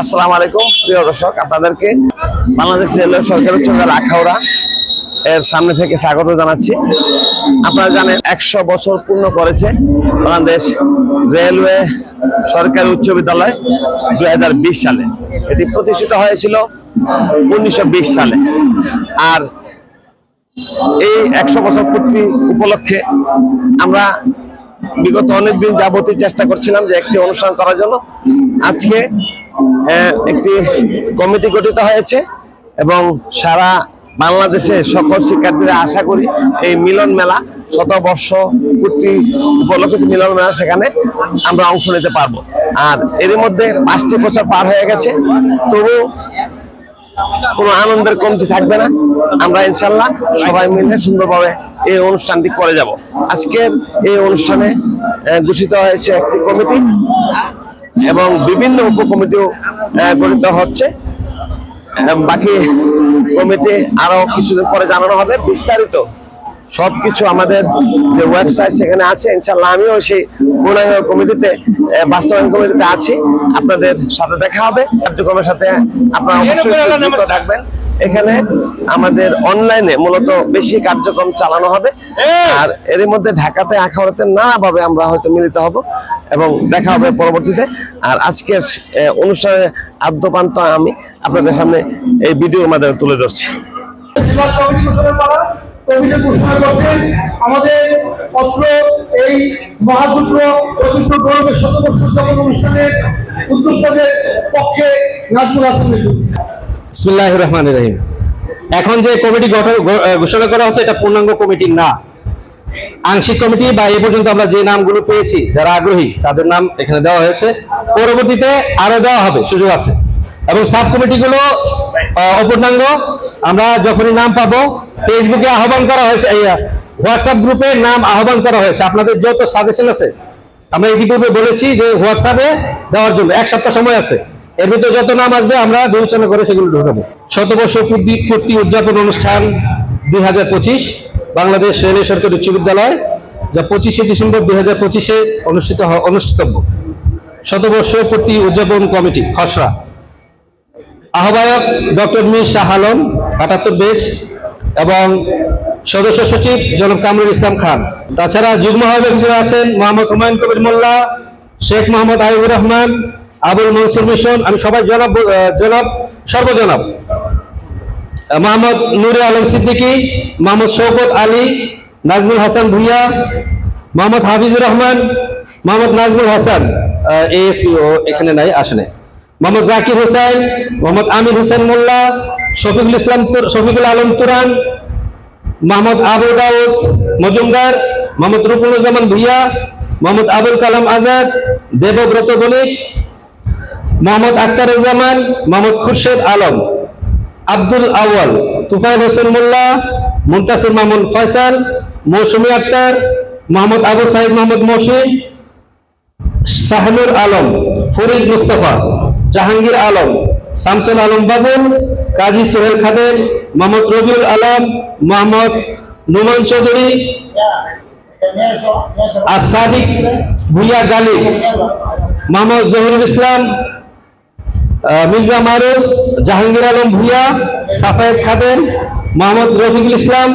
আসসালামু আলাইকুম প্রিয় দর্শক, আপনাদেরকে বাংলাদেশ রেলওয়ে সরকারি উচ্চ বিদ্যালয় আখাউড়া এর সামনে থেকে স্বাগত জানাচ্ছি। আপনারা জানেন, একশো বছর পূর্ণ করেছে বাংলাদেশ রেলওয়ে সরকারি উচ্চ বিদ্যালয় দু হাজার বিশ সালে। এটি প্রতিষ্ঠিত হয়েছিল উনিশশো বিশ সালে। আর এই একশো বছর পূর্তি উপলক্ষে আমরা বিগত অনেকদিন যাবতীয় চেষ্টা করছিলাম যে একটি অনুষ্ঠান করার জন্য। আজকে একটি কমিটি গঠিত হয়েছে এবং সারা বাংলাদেশে সকল শিক্ষার্থীরা আশা করি এই মিলন মেলা শতবর্ষ পূর্তি উপলক্ষে মিলন মেলা, সেখানে আমরা অংশ নিতে পারব। আর এর মধ্যে পাঁচটি বছর পার হয়ে গেছে, তবু কোনো আনন্দের কমতি থাকবে না। আমরা ইনশাল্লাহ সবাই মিলে সুন্দরভাবে এই অনুষ্ঠানটি করে যাব। আজকের এই অনুষ্ঠানে ঘোষিত হয়েছে একটি কমিটি। এবং বিভিন্ন উপকমিটিও গঠিত হচ্ছে। বাকি কমিটি আরও কিছুদিন পরে জানানো হবে। বিস্তারিত সবকিছু আমাদের যে ওয়েবসাইট সেখানে আছে ইনশাল্লাহ আমিও সেই পূর্ণাঙ্গ কমিটিতে বাস্তবায়ন কমিটিতে আছি। আপনাদের সাথে দেখা হবে। কার্যক্রমের সাথে আপনারা অবশ্যই থাকবেন। এখানে আমাদের অনলাইনে মূলত বেশি কার্যক্রম চালানো হবে। আর এর মধ্যে ঢাকাতে আখাউড়াতে নানাভাবে আমরা হয়তো মিলিত হব এবং দেখা হবে পরবর্তীতে। আর আজকের অনুষ্ঠানে আদ্যপান্ত আমি আপনাদের সামনে এই ভিডিওর মাধ্যমে তুলে ধরছি। ঘোষণা করছেন আমাদের পত্র এই মহাযুদ্ধ পবিত্র গৌরবের শতবর্ষ অনুষ্ঠানের উদ্যোক্তাদের পক্ষে নাজমুল হাসান বিসমিল্লাহ রহমান রহিম এখন যে কমিটি গঠন ঘোষণা করা হচ্ছে, এটা পূর্ণাঙ্গ কমিটি না। আংশিক কমিটি, বা এ পর্যন্ত আমরা যে নামগুলো পেয়েছি, যারা আগ্রহী, তাদের নাম এখানে দেওয়া হয়েছে। পরবর্তীতে আরও দেওয়া হবে, সুযোগ আছে। এবং সাব কমিটিগুলো অপূর্ণাঙ্গ। আমরা যখনই নাম পাবো, ফেসবুকে আহ্বান করা হয়েছে হোয়াটসঅ্যাপ গ্রুপে নাম আহ্বান করা হয়েছে। আপনাদের যত সাজেশন আছে, আমরা ইতিপূর্বে বলেছি যে হোয়াটসঅ্যাপে দেওয়ার জন্য, এক সপ্তাহ সময় আছে। এর ভিতরে যত নাম আসবে, আমরা বিবেচনা করে সেগুলো ঢুকাবো। শতবর্ষ পূর্তি উদযাপন অনুষ্ঠান দুই হাজার পঁচিশ, বাংলাদেশ রেলওয়ে সরকারি উচ্চ বিদ্যালয়, যা পঁচিশে ডিসেম্বর দুই হাজার পঁচিশে অনুষ্ঠিত অনুষ্ঠিতব্য। শতবর্ষ পূর্তি উদযাপন কমিটি, খসড়া। আহ্বায়ক ডক্টর মীর শাহ আলম, আটাত্তর বেজ, এবং সদস্য সচিব জনাব কামরুল ইসলাম খান। তাছাড়া যুগ্ম আহ্বায়ক হিসেবে আছেন, মোহাম্মদ হুমায়ুন কবির মোল্লা, শেখ মোহাম্মদ আইবুর রহমান আবুল মনসুর মিশন, আমি সবাই জনাব জনাব, সর্বজনাব। মোহাম্মদ নুরে আলম সিদ্দিকী, মোহাম্মদ শৌকত আলী, নাজমুল হাসান ভুইয়া, মোহাম্মদ হাফিজুর রহমান, মোহাম্মদ নাজমুল হাসান। এএসপি ও এখানে নাই, আসে নাই। মোহাম্মদ জাকির হোসেন, মোহাম্মদ আমির হোসেন মোল্লা, শফিকুল ইসলাম শফিকুল আলম তুরান, মোহাম্মদ আবু দাউদ মজুমদার, মোহাম্মদ রুকুনুজ্জামান ভুইয়া, মোহাম্মদ আবুল কালাম আজাদ, দেবব্রত বণিক মোহাম্মদ আখতারুজ্জামান মোহাম্মদ খুরশেদ আলম, আব্দুল আওয়াল তুফাইল হোসেন মোল্লা, মুন্তাসির মামুন ফয়সাল, মৌসুমী আক্তার, মোহাম্মদ আবু সাহেব মোহাম্মদ মহসিন শাহনুর আলম, ফরিদ মুস্তফা, জাহাঙ্গীর আলম, শামসুল আলম বাবুল, কাজী সোহেল খাদেম, মোহাম্মদ রবিউল আলম, মোহাম্মদ নুমান চৌধুরী, আর সাদিক ভুইয়া গালিব মোহাম্মদ জহিরুল ইসলাম মির্জা মারুফ, জাহাঙ্গীর আলম ভুইয়া, সাফায়েত খাদেম, মোহাম্মদ রফিকুল ইসলাম,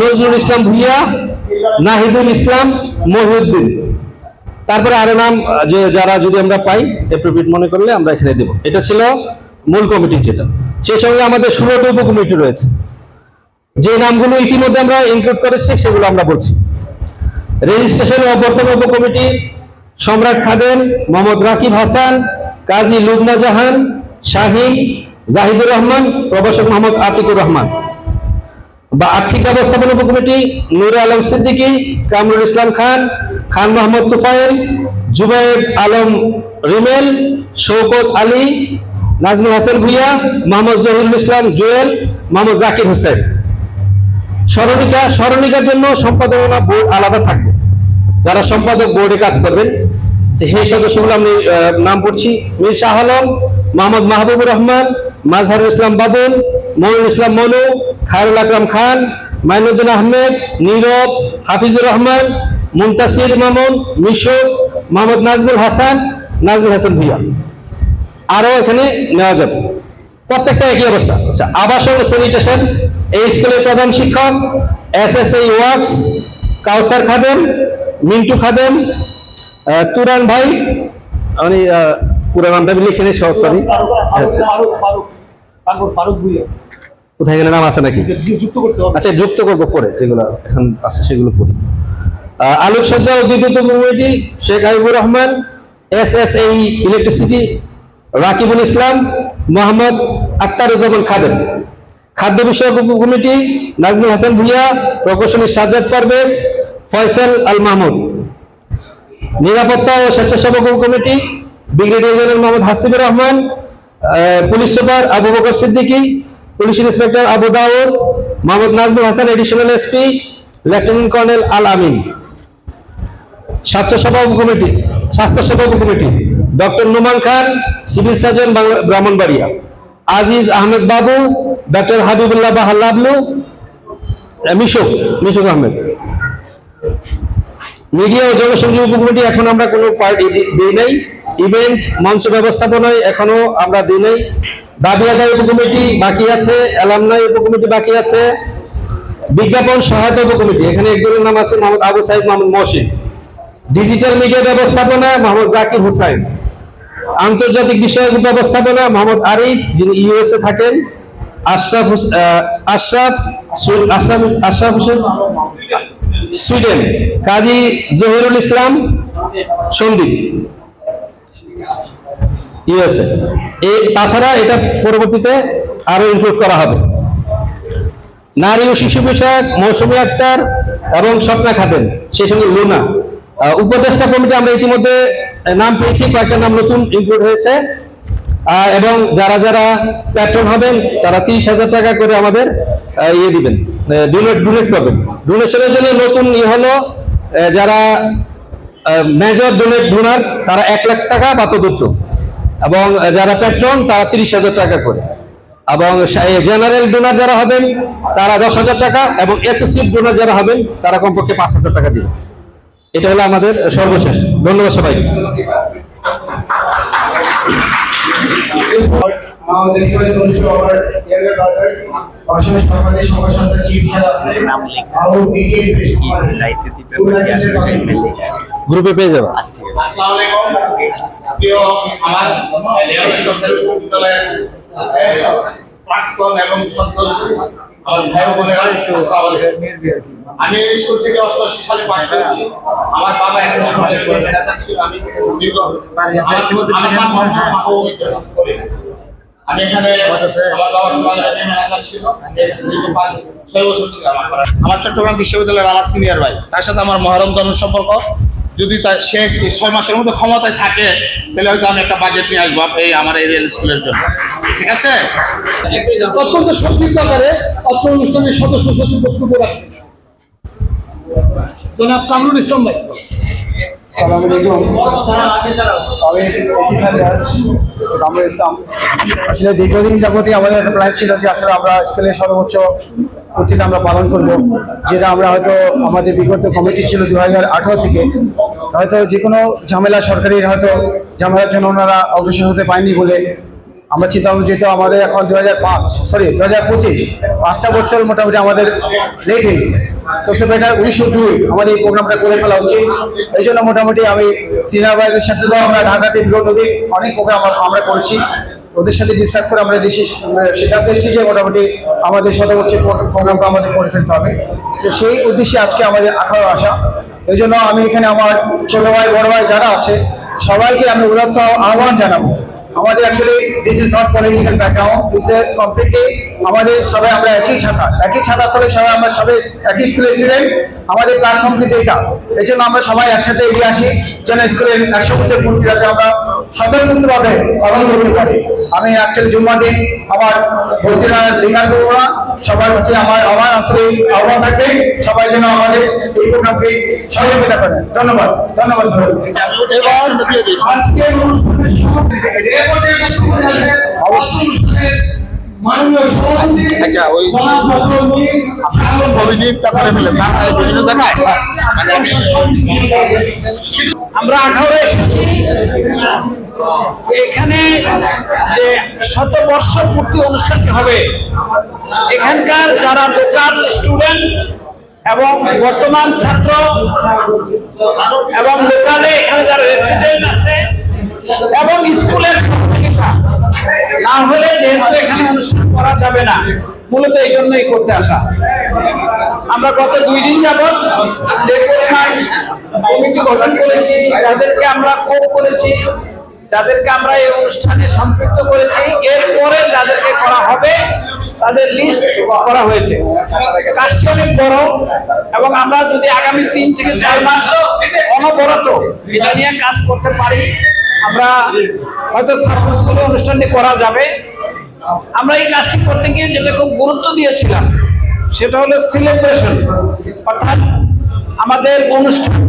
নজরুল ইসলাম ভুইয়া, নাহিদুল ইসলাম, মহিউদ্দিন। তারপরে আরও নাম যে যারা যদি আমরা পাই এপ্রোপ্রিয়েট মনে করলে আমরা এখানে দেব। এটা ছিল মূল কমিটি যেটা। সেই সঙ্গে আমাদের ষোলোটি উপ কমিটি রয়েছে। যে নামগুলো ইতিমধ্যে আমরা ইনক্লুড করেছি, সেগুলো আমরা বলছি। রেজিস্ট্রেশন ও অভ্যর্থনা উপ কমিটি, সম্রাট খাদেম, মোহাম্মদ রাকিব হাসান কাজী লুবনা জাহান শাহিন জাহিদুর রহমান, প্রভাষক মোহাম্মদ আতিকুর রহমান। বা আর্থিক ব্যবস্থাপনা উপ কমিটি নুরে আলম সিদ্দিকী, কামরুল ইসলাম খান খান মোহাম্মদ তুফাইল জুবাইদ আলম রিমেল শৌকত আলী, নাজমুল হাসান ভুইয়া, মোহাম্মদ জহিরুল ইসলাম জুয়েল, মোহাম্মদ জাকির হোসেন। স্মরণিকা স্মরণিকার জন্য সম্পাদনা বোর্ড আলাদা থাকবে। যারা সম্পাদক বোর্ডে কাজ করবেন সেই সদস্যগুলো আমি নাম পড়ছি। মীর শাহ আলম, মোহাম্মদ মাহবুবুর রহমান, মাজহারুল ইসলাম বাবুল মনুল ইসলাম মনু খায়রুল আকরাম খান, মাইনুদ্দিন আহমেদ, নীরব, হাফিজুর রহমান, মুন্তাসির মামুন, মিশর, মোহাম্মদ নাজমুল হাসান নাজমুল হাসান ভুইয়া। আরও এখানে নেওয়া যাবে। প্রত্যেকটা একই অবস্থা। আচ্ছা আবাসন স্যানিটেশন, এই স্কুলের প্রধান শিক্ষক, S S E works, Kawsar Khadem, Mintu Khadem Turan ভাই, আমি পুরো নামটা লিখে নিই সরি কোথায় গেলে নাম আছে নাকি? আচ্ছা যুক্ত করব পরে, যেগুলো এখন আছে সেগুলো পড়ি। আলোকসজ্জা ও বিদ্যুৎ committee Sheikh Habibur Rahman S S E electricity, Rakibul Islam, Mohammad Aktaruzzaman Khadem. খাদ্য বিষয়ক উপকমিটি নাজমুল হাসান ভুইয়া প্রকৌশলী সাজাদ পারভেজ, ফয়সাল আল মাহমুদ। নিরাপত্তা ও স্বেচ্ছাসেবক committee brigadier general Mohammad Hasibur Rahman police super Abu Bakar Siddiqui police inspector Abu Daud Mohammad Nazmul Hasan additional SP lieutenant colonel Al Amin. স্বাস্থ্য সেবা উপকমিটি স্বাস্থ্য সেবা উপকমিটি doctor Numan Khan civil surgeon Brahmanbaria. Aziz Ahmed Babu doctor Habibullah Bahar Lablu uh, Mishuk Mishuk Ahmed. Media ও জনসংযোগ উপকমিটি এখন আমরা কোনো পার্টি দিই নাই। ইভেন্ট মঞ্চ ব্যবস্থাপনায় এখনও আমরা দিই নাই। দাবি আদায় উপকমিটি বাকি আছে অ্যালামনাই উপকমিটি বাকি আছে। বিজ্ঞাপন সহায়তা উপকমিটি, এখানে একজনের নাম আছে মোহাম্মদ আবু সাইদ মোহাম্মদ মহসিন। ডিজিটাল মিডিয়া ব্যবস্থাপনা মোহাম্মদ জাকির হুসাইন। আন্তর্জাতিক বিষয়ক ব্যবস্থাপনা মোহাম্মদ আরিফ, যিনি ইউএসএ থাকেন। আশরাফ আশরাফ আশরাফ আশরাফ হোসেন সুইডেন। কাজী জহিরুল ইসলাম সন্দীপ। ইউএসএ। এই তাছাড়া এটা পরবর্তীতে আরও ইনক্লুড করা হবে। নারী ও শিশু বিষয়ক মৌসুমী আক্তার এবং স্বপ্না খাতেন, সেই সঙ্গে লুনা। উপদেষ্টা কমিটি আমরা ইতিমধ্যে নাম পেয়েছি, কয়েকটা নাম নতুন ইনক্লুড হয়েছে। এবং যারা যারা প্যাট্রন হবেন তারা তিরিশ হাজার টাকা করে আমাদের ইয়ে দিবেন ডোনেট ডোনেট করবেন। ডোনেশনের জন্য নতুন ইয়ে হলো যারা মেজর ডোনেট ডোনার তারা এক লাখ টাকা বা তদুত্ত এবং যারা প্যাট্রন তারা তিরিশ হাজার টাকা করে। এবং জেনারেল ডোনার যারা হবেন, তারা দশ হাজার টাকা, এবং অ্যাসোসিয়েট ডোনার যারা হবেন, তারা কমপক্ষে পাঁচ হাজার টাকা দিবেন। এটা হলো আমাদের সর্বশেষ। ধন্যবাদ সবাইকে। গ্রুপে পেয়ে যাব। প্রাক্তন এবং সদস্য আমার ভাই বোনেরা আমি স্কুল থেকে অষ্টআশি সালে পাশ করেছি। আমার বাবা এখন আমি এখানে আমার ছয় বছর ছিল আমার আমার চট্টগ্রাম বিশ্ববিদ্যালয়ের আমার সিনিয়র ভাই। তার সাথে আমার মহরম ধর্মের সম্পর্ক। যদি তার সে ছয় মাসের মধ্যে ক্ষমতায় থাকে তাহলে হয়তো আমি একটা বাজেট নিয়ে আসব এই আমার এই রেল স্কুলের জন্য। ঠিক আছে? অত্যন্ত সংক্ষিপ্ত আকারে অত্র অনুষ্ঠানের সদস্য সচিব বক্তব্য রাখবেন জনাব কামরুল ইসলাম ভাই। সালামু আলাইকুম। আমি এখানে আছি কামরুল ইসলাম। আসলে দীর্ঘদিন যাবতই আমাদের একটা প্ল্যান ছিল যে আসলে আমরা স্কুলের সর্বোচ্চ কর্তৃত্ব আমরা পালন করব, যেটা আমরা হয়তো আমাদের বিগত কমিটি ছিল দু হাজার আঠারো থেকে, হয়তো যে কোনো ঝামেলা সরকারের হয়তো ঝামেলার জন্য ওনারা অগ্রসর হতে পারেনি বলে আমরা চিন্তা যেহেতু আমাদের এখন দু হাজার পাঁচ সরি দু হাজার পঁচিশ, পাঁচটা বছর মোটামুটি আমাদের লেট হয়েছে তো সে বেটার শুড ডু আমাদের এই প্রোগ্রামটা করে ফেলা উচিত। এই জন্য মোটামুটি আমি সিনিয়র ভাইদের সাথে তো আমরা ঢাকাতে বিগত অনেক প্রোগ্রাম আমরা করেছি। ওদের সাথে ডিসকাস করে আমরা সিদ্ধান্ত এসেছি যে মোটামুটি আমাদের শতবর্ষের প্রোগ্রামটা আমাদের করে ফেলতে হবে। তো সেই উদ্দেশ্যে আজকে আমাদের আঠারো আসা। এই জন্য আমি এখানে আমার ছোট ভাই, বড় ভাই যারা আছে, সবাইকে আমি উদাত্ত আহ্বান জানাব। আমাদের actually this is not political background this is completely আমাদের সবাই আমরা একই ছাতা একই ছাতা করে সবাই আমরা সবাই একই স্কুলের স্টুডেন্ট আমাদের প্ল্যাটফর্ম কিন্তু এটা। এই জন্য আমরা সবাই একসাথে এগিয়ে আসি, যেন স্কুলের একশো বছর পূর্তি যাতে আমরা স্বতঃস্ফূর্তভাবে পালন করতে পারি। আমি অ্যাকচুয়ালি জুম্মা দিন আমার ভর্তিরা লিঙ্গার করব না সবার কাছে আমার আমার আন্তরিক আহ্বান থাকবে। সবাই যেন আমাদের এই প্রোগ্রামকে সহযোগিতা করেন ধন্যবাদ। ধন্যবাদ সবাই আজকের অনুষ্ঠানের আচ্ছা ওই করে তার মানে বিভিন্ন জায়গায় মানে আমি আমরা আখাউড়া এসেছি। এখানে যে শতবর্ষ পূর্তি অনুষ্ঠানটি হবে এখানকার যারা লোকাল স্টুডেন্ট এবং বর্তমান ছাত্র এবং লোকালে এখানে যারা রেসিডেন্ট আছে এবং স্কুলের না হলে যেহেতু এখানে অনুষ্ঠান করা যাবে না, মূলত এই জন্যই করতে আসা। আমরা গত দুই দিন যাবত যে কমিটি গঠন করেছি, যাদেরকে আমরা কোপ করেছি, যাদেরকে আমরা এই অনুষ্ঠানে সম্পৃক্ত করেছি, এরপরে যাদেরকে করা হবে, তাদের লিস্ট করা হয়েছে। কাজটি অনেক বড় এবং আমরা যদি আগামী তিন থেকে চার মাস অনবরত এটা নিয়ে কাজ করতে পারি আমরা হয়তো সাকসেসফুলি অনুষ্ঠানটি করা যাবে। আমরা এই কাজটি করতে গিয়ে যেটা খুব গুরুত্ব দিয়েছিলাম, সেটা হলো সেলিব্রেশন অর্থাৎ আমাদের অনুষ্ঠান।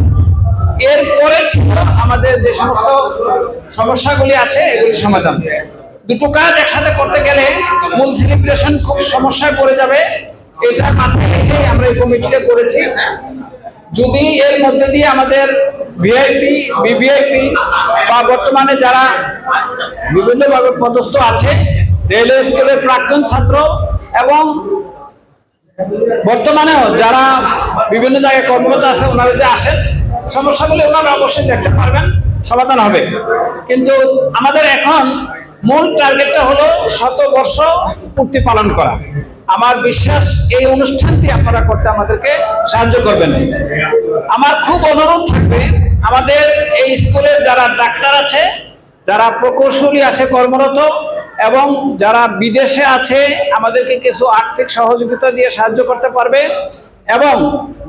এরপরে ছিল আমাদের যে সমস্ত সমস্যাগুলি আছে, এগুলি সমাধান। দুটো কাজ একসাথে করতে গেলে মূল সেলিব্রেশন খুব সমস্যায় পড়ে যাবে। এটা মাথায় রেখে আমরা এই কমিটিটা করেছি। যদি এর মধ্যে দিয়ে আমাদের ভিআইপি বিভিআইপি বা বর্তমানে যারা বিভিন্নভাবে পদস্থ আছে রেলওয়ে স্কুলের প্রাক্তন ছাত্র এবং বর্তমানেও যারা বিভিন্ন জায়গায় কর্মরত আছে, ওনারা যদি আসেন, সমস্যাগুলি ওনারা অবশ্যই দেখতে পারবেন, সমাধান হবে। কিন্তু আমাদের এখন মূল টার্গেটটা হলো শতবর্ষ পূর্তি পালন করা। আমার বিশ্বাস এই অনুষ্ঠানটি আপনারা করতে আমাদেরকে সাহায্য করবেন। আমার খুব অনুরোধ থাকবে আমাদের এই স্কুলের যারা ডাক্তার আছে, যারা প্রকৌশলী আছে কর্মরত এবং যারা বিদেশে আছে, আমাদেরকে কিছু আর্থিক সহযোগিতা দিয়ে সাহায্য করতে পারবে এবং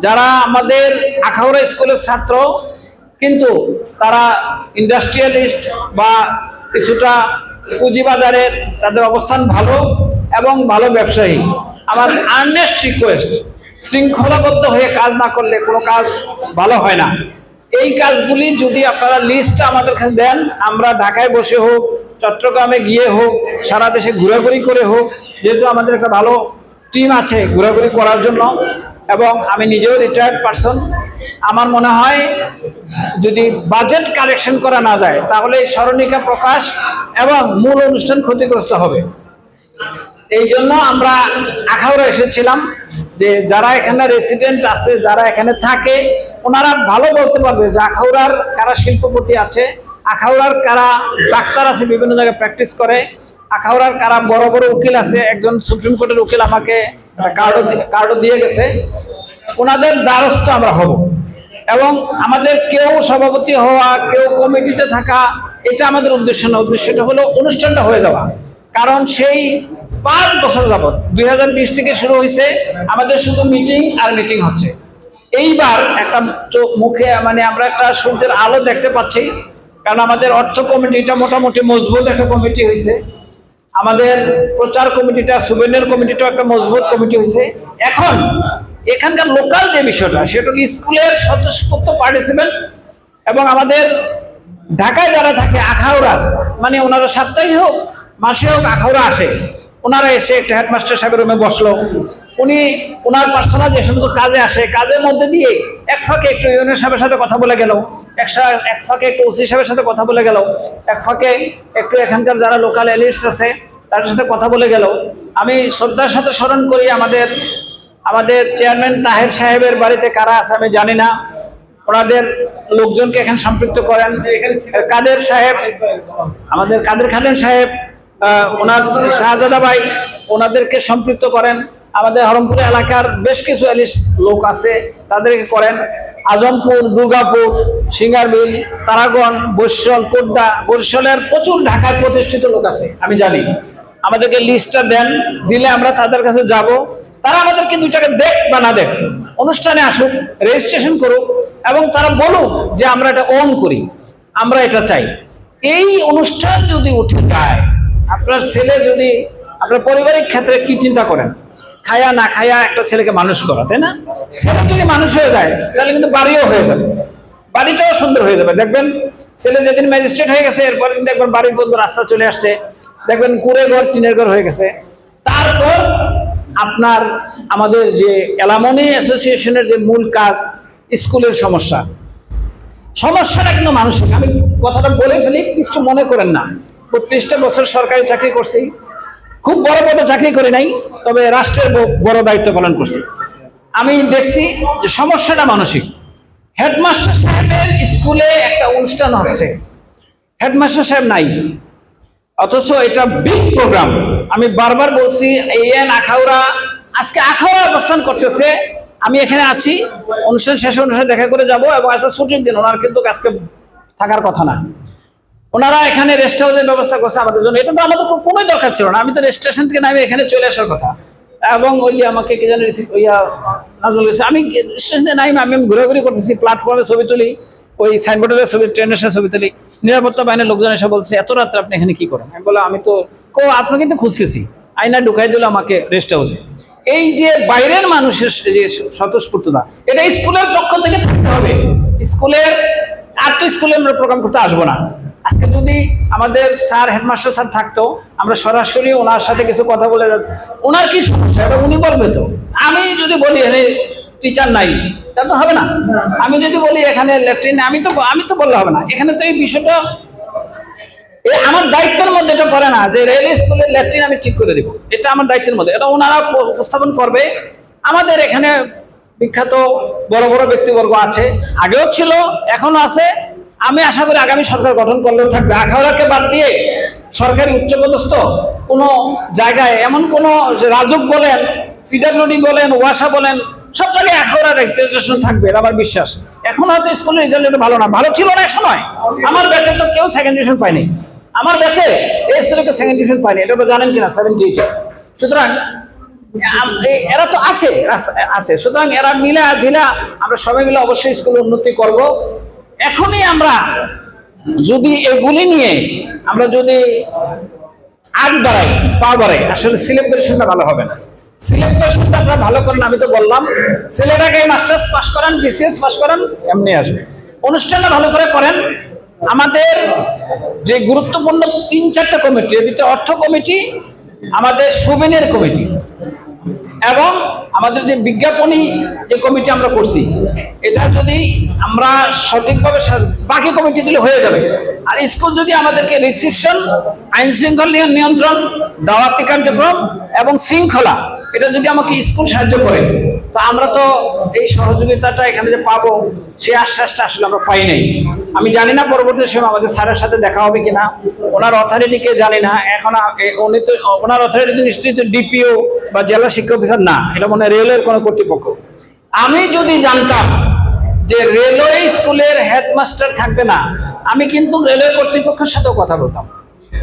যারা আমাদের আখাউড়া স্কুলের ছাত্র, কিন্তু তারা ইন্ডাস্ট্রিয়ালিস্ট বা কিছুটা পুঁজিবাজারের তাদের অবস্থান ভালো এবং ভালো ব্যবসায়ী। আমার আর্নেস্ট রিকোয়েস্ট শৃঙ্খলাবদ্ধ হয়ে কাজ না করলে কোনো কাজ ভালো হয় না। এই কাজগুলি যদি আপনারা লিস্টটা আমাদের কাছে দেন, আমরা ঢাকায় বসে হোক, চট্টগ্রামে গিয়ে হোক, সারা দেশে ঘোরাঘুরি করে হোক, যেহেতু আমাদের একটা ভালো টিম আছে ঘোরাঘুরি করার জন্য, এবং আমি নিজেও রিটায়ার্ড পারসন আমার মনে হয় যদি বাজেট কালেকশন করা না যায়, তাহলে এই স্মরণিকা প্রকাশ এবং মূল অনুষ্ঠান ক্ষতিগ্রস্ত হবে। এই জন্য আমরা আখাউড়া এসেছিলাম যে যারা এখানে রেসিডেন্ট আছে, যারা এখানে থাকে ওনারা ভালো বলতে পারবে যে আখাউড়ার কারা শিল্পপতি আছে, আখাউড়ার কারা ডাক্তার আছে, বিভিন্ন জায়গায় প্র্যাকটিস করে, আখাউড়ার কারা বড় বড় উকিল আছে, একজন সুপ্রিম কোর্টের উকিল আমাকে কার্ডও কার্ডও দিয়ে গেছে। ওনাদের দ্বারস্থ আমরা হব। এবং আমাদের কেউ সভাপতি হওয়া, কেউ কমিটিতে থাকা, এটা আমাদের উদ্দেশ্য না। উদ্দেশ্যটা হলো অনুষ্ঠানটা হয়ে যাওয়া। কারণ সেই পাঁচ বছর যাবত দুই থেকে শুরু হয়েছে, আমাদের শুধু মিটিং আর মিটিং হচ্ছে। এইবার একটা মুখে মানে আমরা একটা সূর্যের আলো দেখতে পাচ্ছি। কারণ আমাদের অর্থ কমিটিটা মোটামুটি মজবুত একটা কমিটি হয়েছে। আমাদের প্রচার কমিটিটা সুবেনের কমিটিটা একটা মজবুত কমিটি হয়েছে। এখন এখানকার লোকাল যে বিষয়টা, সেটা স্কুলের স্বতঃস্ফূর্ত পার্টিসিপেন্ট এবং আমাদের ঢাকায় যারা থাকে আখাউড়া মানে ওনারা সাপ্তাহিক হোক, মাসে হোক আখাউড়া আসে ওনারা এসে একটা হেডমাস্টার সাহেবের রুমে বসল। উনি ওনার পার্সোনাল যে সমস্ত কাজে আসে কাজের মধ্যে দিয়ে এক ফাঁকে একটু ইউনিয়ন সাহেবের সাথে কথা বলে গেল এক এক ফাঁকে একটু ওসি সাহেবের সাথে কথা বলে গেল এক ফাঁকে একটু এখানকার যারা লোকাল এলিটস আছে তাদের সাথে কথা বলে গেল। আমি শ্রদ্ধার সাথে স্মরণ করি আমাদের আমাদের চেয়ারম্যান তাহের সাহেবের বাড়িতে কারা আছে আমি জানি না। ওনাদের লোকজনকে এখানে সম্পৃক্ত করেন। কাদের সাহেব? আমাদের কাদের খাদেন সাহেব? ওনার শাহজাদা ভাই ওনাদেরকে সম্পৃক্ত করেন। আমাদের হরমপুর এলাকার বেশ কিছু লোক আছে, তাদেরকে করেন। আজমপুর, দুর্গাপুর, সিঙ্গারবিল, তারাগণ বৈশ্বল কোড্ডা, বরিশালের প্রচুর ঢাকায় প্রতিষ্ঠিত লোক আছে, আমি জানি। আমাদেরকে লিস্টটা দেন, দিলে আমরা তাদের কাছে যাব। তারা আমাদেরকে দুইটাকে দেখ বা না দেখ, অনুষ্ঠানে আসুক রেজিস্ট্রেশন করুক, এবং তারা বলুক যে আমরা এটা অন করি, আমরা এটা চাই। এই অনুষ্ঠান যদি উঠে যায় আপনার ছেলে যদি, আপনার পারিবারিক ক্ষেত্রে কি চিন্তা করেন? খায়া না খায়া একটা ছেলেকে মানুষ করা, তাই না? ছেলে যদি মানুষ হয়ে যায়, তাহলে কিন্তু বাড়িও হয়ে যাবে। বাড়িটাও সুন্দর হয়ে যাবে। দেখবেন ছেলে যেদিন ম্যাজিস্ট্রেট হয়ে গেছে, এরপর দেখবেন বাড়ির বন্ধু রাস্তা চলে আসছে। দেখবেন কুড়ে ঘর, টিনের ঘর হয়ে গেছে। তারপর আপনার আমাদের যে এলামনি অ্যাসোসিয়েশনের যে মূল কাজ, স্কুলের সমস্যা। সমস্যাটা কিন্তু মানুষের, আমি কথাটা বলে ফেলি কিছু মনে করেন না। বত্রিশটা বছর সরকারি চাকরি করছি। খুব বড় বড় চাকরি করি নাই, তবে রাষ্ট্রের বড় দায়িত্ব পালন করছি। আমি দেখছি যে সমস্যাটা মানসিক। হেডমাস্টার সাহেবের স্কুলে একটা অনুষ্ঠান হচ্ছে। হেডমাস্টার সাহেব নাই, অথচ এটা বিগ প্রোগ্রাম। আমি বারবার বলছি এন আখাউড়া, আজকে আখাউড়া অবস্থান করতেছে। আমি এখানে আছি, অনুষ্ঠান শেষে, অনুষ্ঠানে দেখা করে যাব এবং আজকে ছুটির দিন, ওনার কিন্তু আজকে থাকার কথা না। ওনারা এখানে রেস্ট হাউসের ব্যবস্থা করছে আমাদের জন্য। এটা তো আমাদের কোনো দরকার ছিল না। আমি তো স্টেশন থেকে নামে এখানে চলে আসার কথা। এবং ওই যে আমাকে কি জানি ইয়া নাজমুল আমি স্টেশনে নাই আমি আমি ঘোরাঘুরি করতেছি প্ল্যাটফর্মে ছবি তুলি, ওই সাইনবোর্ডের ছবি ট্রেনের সাথে ছবি তুলি। নিরাপত্তা বাহিনীর লোকজন এসে বলছে, এত রাত্রে আপনি এখানে কি করেন? আমি বললাম, আমি তো কো আপনাকে কিন্তু খুঁজতেছি। আয়না ঢুকাই দিল আমাকে রেস্ট হাউসে এই যে বাইরের মানুষের যে স্বতঃস্ফূর্ততা, এটা স্কুলের পক্ষ থেকে থাকতে হবে। স্কুলের, আর তো স্কুলে আমরা প্রোগ্রাম করতে আসব না। আজকে যদি আমাদের স্যার হেডমাস্টার স্যার থাকতো, আমরা সরাসরি ওনার সাথে কিছু কথা বলে ওনার কি সমস্যা? এটা উনি বলবে তো। আমি যদি বলি, এখানে টিচার নাই, তা তো হবে না। আমি যদি বলি, এখানে ল্যাট্রিন আমি তো আমি তো বললে হবে না। এখানে তো এই বিষয়টা আমার দায়িত্বের মধ্যে এটা পড়ে না যে রেল স্কুলের ল্যাট্রিন আমি ঠিক করে দিব। এটা আমার দায়িত্বের মধ্যে। এটা ওনারা উপস্থাপন করবে। আমাদের এখানে বিখ্যাত বড় বড় ব্যক্তিবর্গ আছে। আগেও ছিল, এখনও আছে। আমি আশা করি আগামী সরকার গঠন করলেও থাকবে। আখাউড়াকে বাদ দিয়ে সরকারি উচ্চপদস্থ কোনো জায়গায় এমন কোনো রাজুক বলেন পিডাব্লিউডি বলেন, ওয়াসা বলেন, সব জায়গায় আখাউড়ার রেপুটেশন থাকবে, এটা আমার বিশ্বাস। এখন হয়তো স্কুলের রেজাল্ট একটু ভালো না। ভালো ছিল না এক সময়। আমার ব্যাচে তো কেউ সেকেন্ড ডিভিশন পায়নি। আমার ব্যাচে এই স্তরে কেউ সেকেন্ড ডিভিশন পায়নি। এটা জানেন কিনা? সেভেন্টি এইটে সুতরাং এরা তো আছে আছে। সুতরাং এরা মিলা ঝিলা আমরা সবাই মিলে অবশ্যই স্কুলে উন্নতি করব। এখনই আমরা যদি এগুলি নিয়ে আমরা যদি আগ বাড়াই, পা বাড়াই, আসলে সিলেব্রেশনটা ভালো হবে না। সিলেব্রেশনটা আপনারা ভালো করেন, আমি তো বললাম। ছেলেটাকে মাস্টার্স পাস করান, বিসিএস পাস করান, এমনি আসবে। অনুষ্ঠানটা ভালো করে করেন। আমাদের যে গুরুত্বপূর্ণ তিন চারটা কমিটি, এর অর্থ কমিটি, আমাদের সুবিনের কমিটি। এবং আমাদের যে বিজ্ঞাপনী যে কমিটি আমরা করছি, এটা যদি আমরা সঠিকভাবে বাকি কমিটিগুলি হয়ে যাবে। আর স্কুল যদি আমাদেরকে রিসিপশন আইন শৃঙ্খলা নিয়ন্ত্রণ, দাওয়াতি কার্যক্রম এবং শৃঙ্খলা, এটা যদি আমাকে স্কুল সাহায্য করে তো আমরা তো এই সহযোগিতাটা এখানে যে পাবো সেই আশ্বাসটা আসলে আমরা পাই নাই। আমি জানি না পরবর্তী সময় আমাদের স্যারের সাথে দেখা হবে কিনা। ওনার অথরিটিকে জানি না। এখন উনি তো ওনার অথরিটি নিশ্চয়ই তো ডিপিও বা জেলা শিক্ষা অফিসার না। এটা মনে রেলের কোনো কর্তৃপক্ষ। আমি যদি জানতাম যে রেলওয়ে স্কুলের হেডমাস্টার থাকবে না, আমি কিন্তু রেলওয়ে কর্তৃপক্ষের সাথেও কথা বলতাম।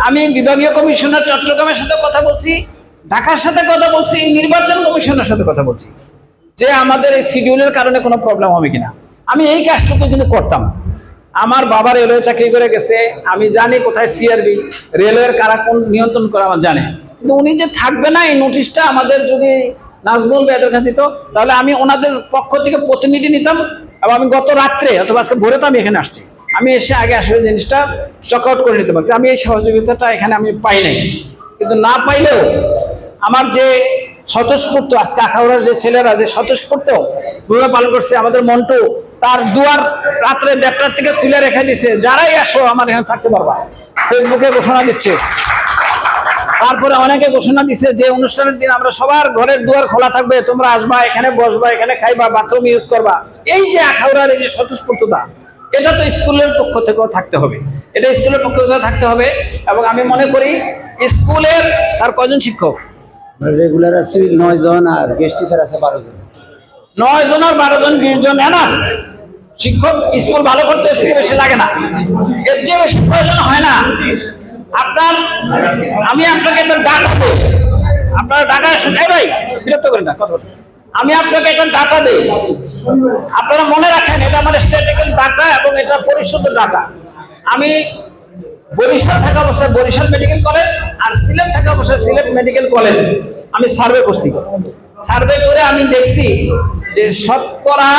আমি বিভাগীয় কমিশনার, চট্টগ্রামের সাথে কথা বলছি, ঢাকার সাথে কথা বলছি, নির্বাচন কমিশনের সাথে কথা বলছি। যে আমাদের এই শিডিউলের কারণে কোনো প্রবলেম হবে কিনা। আমি এই কাজটুকু কিন্তু করতাম। আমার বাবা রেলওয়ে চাকরি করে গেছে, আমি জানি কোথায় সিআরবি রেলওয়ের কারা কোন নিয়ন্ত্রণ করে আমার জানে। কিন্তু উনি যে থাকবে না, এই নোটিশটা আমাদের যদি নাজমুল বেদের কাছে দিত, তাহলে আমি ওনাদের পক্ষ থেকে প্রতিনিধি নিতাম এবং আমি গত রাত্রে অথবা আজকে ভোরে তো আমি এখানে আসছি। আমি এসে আগে আসলে জিনিসটা চক আউট করে নিতে পারতাম। আমি এই সহযোগিতাটা এখানে আমি পাই নাই। কিন্তু না পাইলেও আমার যে স্বতঃস্ফূর্ত, আজকে আখাউড়ার যে ছেলেরা যে স্বতঃস্ফূর্ত ভূমিকা পালন করছে, আমাদের মন্টু তার দুয়ার রাত্রে দেড়টার থেকে খুলে রেখে দিছে। যারাই আসো, আমার এখানে থাকতে পারবা। ফেসবুকে ঘোষণা দিচ্ছে। তারপরে অনেকে ঘোষণা দিছে যে, অনুষ্ঠানের দিন আমরা সবার ঘরের দুয়ার খোলা থাকবে, তোমরা আসবা, এখানে বসবা, এখানে খাইবা বাথরুম ইউজ করবা। এই যে আখাউড়ার এই যে স্বতঃস্ফূর্ততা, এটা তো স্কুলের পক্ষ থেকেও থাকতে হবে। এটা স্কুলের পক্ষ থেকে থাকতে হবে এবং আমি মনে করি স্কুলের, স্যার কজন শিক্ষক? রেগুলার আছে নয় জন আর গেস্ট টিচার আছে বারো জন। নয় জন আর বারো জন, বিশ জন এনাফ শিক্ষক স্কুল ভালো করতে এর থেকে বেশি লাগে না। এর চেয়ে বেশি প্রয়োজন হয় না। আপনার, আমি আপনাকে একটা ডাটা দেই। আপনার ডাটা শুনে ভাই, বিরক্ত করেন না আমি আপনাকে একটা ডাটা দেই। আপনারা মনে রাখেন, এটা আমার স্ট্যাটিক্যাল ডাটা এবং এটা পরিশুদ্ধ ডাটা আমি বরিশাল থাকা অবস্থায় বরিশাল মেডিকেল কলেজ আর সিলেট থাকা অবস্থায় সিলেট মেডিকেল কলেজ। আমি সার্ভে করছি। সার্ভে করে আমি দেখছি যে শতকরা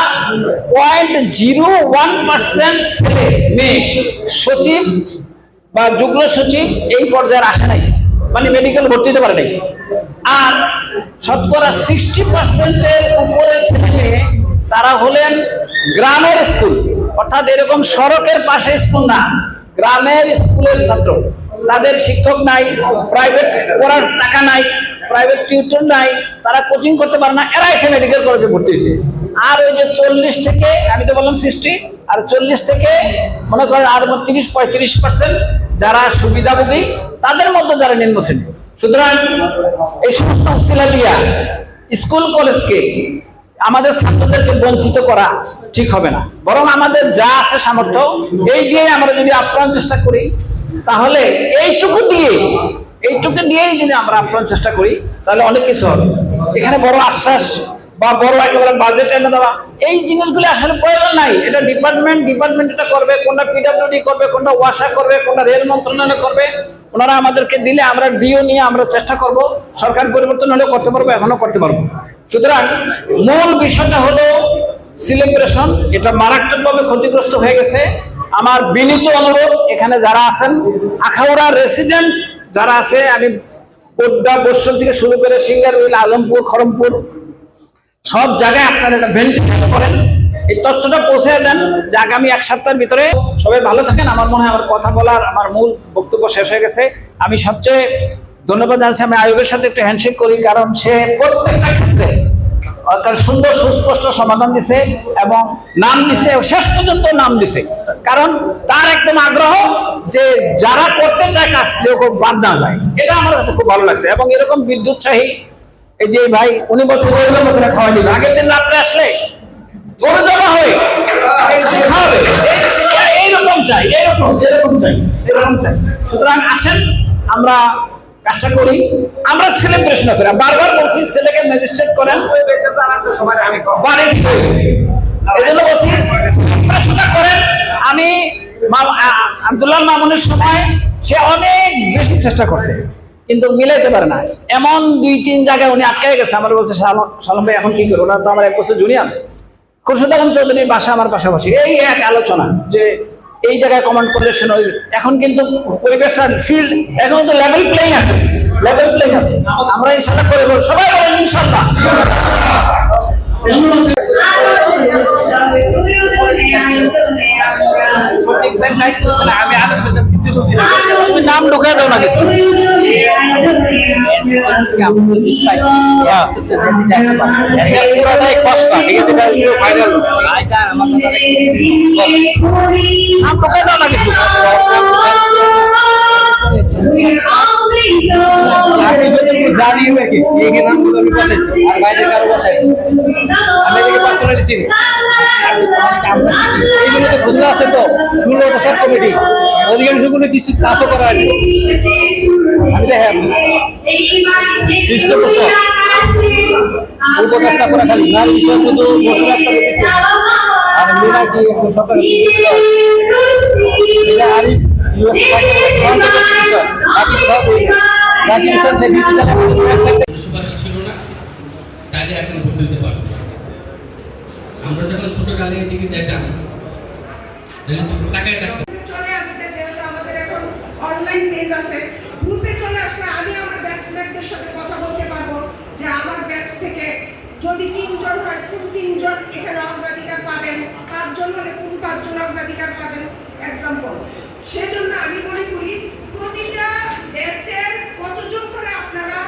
পয়েন্ট জিরো ওয়ান পার্সেন্ট ছেলে, মেয়ে, সচিব বা যুগ্ম সচিব এই পর্যায়ের আসে নাই মানে মেডিকেল ভর্তি হতে পারে নাই। আর শতকরা সিক্সটি পার্সেন্টের উপরে ছেলে, মেয়ে, তারা হলেন গ্রামের স্কুল অর্থাৎ এরকম সড়কের পাশে স্কুল না। গ্রামের স্কুলের ছাত্র। তাদের শিক্ষক নাই প্রাইভেট পড়ার টাকা নাই প্রাইভেট টিউটর নাই, তারা কোচিং করতে পারে না এরা এসে মেডিকেল কলেজে ভর্তি হয়েছে। আর ওই যে চল্লিশ থেকে, আমি তো বললাম সৃষ্টি আর চল্লিশ থেকে মনে করেন আর তিরিশ পঁয়ত্রিশ পার্সেন্ট যারা সুবিধাভোগী, তাদের মধ্যে যারা নিম্ন শ্রেণি। সুতরাং এই সমস্ত উসিলা দিয়া স্কুল কলেজকে আমাদের ছাত্রদেরকে বঞ্চিত করা ঠিক হবে না। বরং আমাদের যা আছে সামর্থ্য, এই দিয়ে আমরা যদি আপ্রাণ চেষ্টা করি, তাহলে এইটুকু দিয়ে, এইটুকু দিয়েই যদি আমরা আপ্রাণ চেষ্টা করি, তাহলে অনেক কিছু হবে। এখানে বড় আশ্বাস বা বড় একেবারে বাজেট এনে দেওয়া, এই জিনিসগুলি আসলে প্রয়োজন নাই। এটা ডিপার্টমেন্ট ডিপার্টমেন্ট এটা করবে, কোনটা পিডাব্লিউডি করবে, কোনটা ওয়াসা করবে, কোনটা রেল মন্ত্রণালয় করবে, ওনারা আমাদেরকে দিলে আমরা ডিও নিয়ে আমরা চেষ্টা করব। সরকার পরিবর্তন হলেও করতে পারব এখনও করতে পারব। সুতরাং মূল বিষয়টা হলো সিলেব্রেশন এটা মারাত্মকভাবে ক্ষতিগ্রস্ত হয়ে গেছে। আমার বিনীত অনুরোধ, এখানে যারা আছেন, আখাউড়া রেসিডেন্ট যারা আছে, আমি পোড্ডা বর্ষণ থেকে শুরু করে সিঙ্গারবিল আলমপুর খড়মপুর, সব জায়গায় আপনারা এটা ভেন্টিলেট করেন। এই তথ্যটা পৌঁছে দেন যে আগামী এক সপ্তাহের ভিতরে সবাই ভালো থাকেন। আমার মনে হয় আমার কথা বলার, আমার মূল বক্তব্য শেষ হয়ে গেছে। আমি সবচেয়ে ধন্যবাদ জানাচ্ছি। আমি আয়োগের সাথে একটু হ্যান্ডশেক করি, কারণ সে প্রত্যেকটা ক্ষেত্রে তার সুন্দর সুস্পষ্ট সমাধান দিছে এবং নাম দিছে শেষ পর্যন্ত নাম দিছে। কারণ তার একদম আগ্রহ যে যারা করতে চায় কাজ যেরকম বাদ না যায়। এটা আমার কাছে খুব ভালো লাগছে এবং এরকম বিদ্যুৎসাহী এই যে ভাই, উনি বলছে গরু জমা খাওয়া দিবে। আগের দিন রাত্রে আসলে গরু জমা হয়ে। খাওয়াবে। এইরকম চাই, এইরকম এরকম চাই এরকম চাই। সুতরাং আসেন, আমরা কাজটা করি আমরা সেলিব্রেশন করি। বারবার বলছি, ছেলেকে ম্যাজিস্ট্রেট করেন। করেন। আমি আব্দুল্লাহ মামুনের সময় সে অনেক বেশি চেষ্টা করছে, কিন্তু মিলাইতে পারে না। এমন দুই, তিন জায়গায় উনি আটকে গেছে। আমার বলছে সালম ভাই, এখন কি করব? ওনার তো আমার এক বছর জুনিয়র খুরশিদ আলম চৌধুরীর বাসা আমার পাশাপাশি। এই এক আলোচনা যে এই জায়গায় কমান্ড পজিশন ওই এখন কিন্তু পরিবেশটা ফিল্ড এখন কিন্তু লেভেল প্লেইং আছে। লেভেল প্লেইং আছে। আমরা ইনশাল্লাহ করে দেবো। সবাই বলেন ইনশাল্লাহ। পুরোটাই খসড়া ঠিক আছে এটা একটু ভাইরাল নাম ঢুকাই দাও না কিছু আমি বসাইছি পার্সোনালি চিনি এইগুলো তো বুঝে আছে তো ষোলোটা সাব কমিটি। অধিকাংশগুলো কিছু কাজও করা হয়নি আমি দেখে পৃষ্ঠপোষক। উপকাজটা করা খালি নাম বিষয়, শুধু একটা আর মিনা কি সরকার ছিল না তাইলে এখন ভর্তি হতে পারবে। আমরা যখন ছোটকালে এদিকে যেতাম তাকায় থাকতাম। চলে যেহেতু আমাদের এখন অনলাইন পেজ আছে গ্রুপে চলে আসলে আমি আমার ব্যাচমেটদের সাথে কথা বলতে পারব যে আমার ব্যাচ থেকে যদি তিনজন হয় কোন তিনজন এখানে অগ্রাধিকার পাবেন? পাঁচজন হলে কোন পাঁচজন অগ্রাধিকার পাবেন? এক্সাম্পল সেজন্য আমি মনে করি প্রতিটা ব্যাচের কতজন করে আপনারা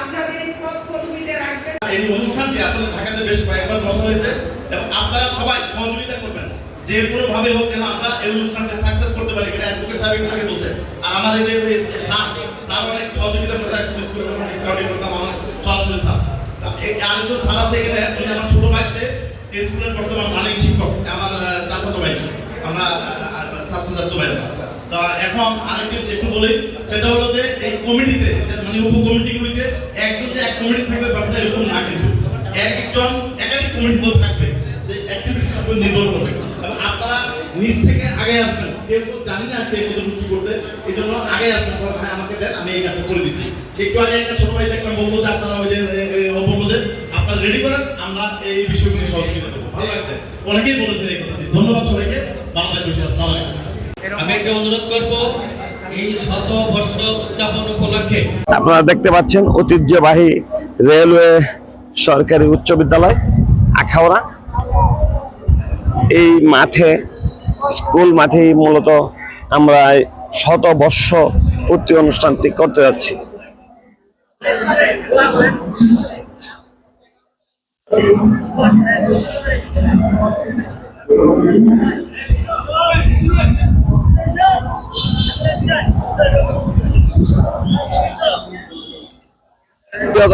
আপনাদের পদ পদবিতে রাখবেন? এই অনুষ্ঠানটি আসলে ঢাকাতে বেশ কয়েকবার বসা হয়েছে। এবং আপনারা সবাই সহযোগিতা করবেন। যে কোনো ভাবে হোক যেন আমরা এই অনুষ্ঠানকে সাকসেস করতে পারি, এটা অ্যাডভোকেট সাহেব আগে বলছে আর আমাদের যে স্যার স্যার অনেক সহযোগিতা করে একজন স্কুলে যখন স্কাউটিং করতাম আমার সরাসরি স্যার। আরেকজন স্যার আছে এখানে, উনি আমার ছোট ভাই এই স্কুলের বর্তমান রানিং শিক্ষক, আমার চাচাতো ভাই, আমরা ছাত্রছাত্র ভাই। তা এখন আরেকটু একটু বলি, সেটা হলো যে এই কমিটিতে মানে উপ কমিটিগুলিতে একজন যে এক কমিটি থাকবে, ব্যাপারটা এরকম না কিন্তু। এক একজন একাধিক কমিটি থাকবে। উপর নির্ভর করবে। এবং আপনারা নিজ থেকে আগে আসবেন। কেউ কেউ জানি না কে কতটুকু কি করতে এই জন্য আগে আসবেন। বলো, ভাই আমাকে দেন আমি এই কাজটা করে দিচ্ছি। একটু আগে একটা ছোট ভাই দেখলাম বলব যে আপনারা ওই যে বলব যে আপনারা রেডি করেন আমরা এই বিষয়গুলি সহযোগিতা করব। ভালো লাগছে? অনেকেই বলেছেন এই কথা ধন্যবাদ সবাইকে। বাংলাদেশ আসসালামু আলাইকুম। আমি একটা অনুরোধ করব এই শত বর্ষ উদযাপন উপলক্ষে আপনারা দেখতে পাচ্ছেন ঐতিহ্যবাহী রেলওয়ে সরকারি উচ্চ বিদ্যালয় আখাউড়া। এই মাঠে, স্কুল মাঠেই মূলত আমরা এই শতবর্ষ পূর্তি অনুষ্ঠানটি করতে যাচ্ছি।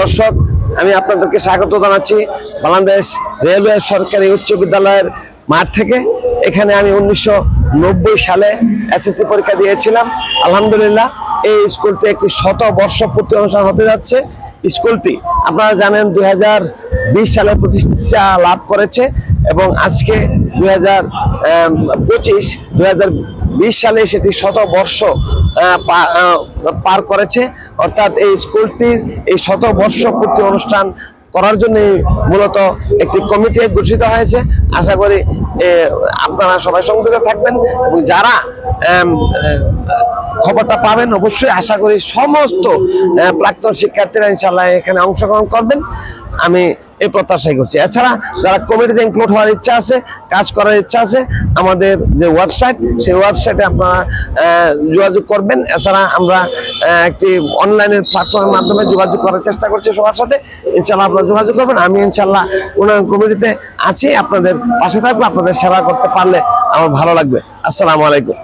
দর্শক, আমি আপনাদেরকে স্বাগত জানাচ্ছি। বাংলাদেশ রেলওয়ে সরকারি উচ্চ বিদ্যালয়ের মাঠ থেকে। এখানে আমি উনিশশো নব্বই সালে এসএসসি পরীক্ষা দিয়েছিলাম। আলহামদুলিল্লাহ, এই স্কুলটি একটি শত বর্ষ পূর্তি অনুষ্ঠান হতে যাচ্ছে। স্কুলটি আপনারা জানেন দু হাজার বিশ সালে প্রতিষ্ঠা লাভ করেছে এবং আজকে দুই হাজার পঁচিশ সালে সেটি শত বর্ষ পার করেছে। অর্থাৎ এই স্কুলটির এই শত বর্ষ পূর্তি অনুষ্ঠান করার জন্য মূলত একটি কমিটি গঠিত হয়েছে। আশা করি আপনারা সবাই সংযুক্ত থাকবেন এবং যারা খবরটা পাবেন অবশ্যই আশা করি সমস্ত প্রাক্তন শিক্ষার্থীরা ইনশাল্লাহ এখানে অংশগ্রহণ করবেন। আমি এই প্রত্যাশাই করছি। এছাড়া যারা কমিটিতে ইনক্লুড হওয়ার ইচ্ছা আছে, কাজ করার ইচ্ছা আছে, আমাদের যে ওয়েবসাইট সেই ওয়েবসাইটে আপনারা যোগাযোগ করবেন। এছাড়া আমরা একটি অনলাইনের প্ল্যাটফর্মের মাধ্যমে যোগাযোগ করার চেষ্টা করছি সবার সাথে। ইনশাল্লাহ আপনারা যোগাযোগ করবেন। আমি ইনশাল্লাহ উন্নয়ন কমিটিতে আছি। আপনাদের পাশে থাকব। আপনাদের সেবা করতে পারলে আমার ভালো লাগবে। আসসালামু আলাইকুম।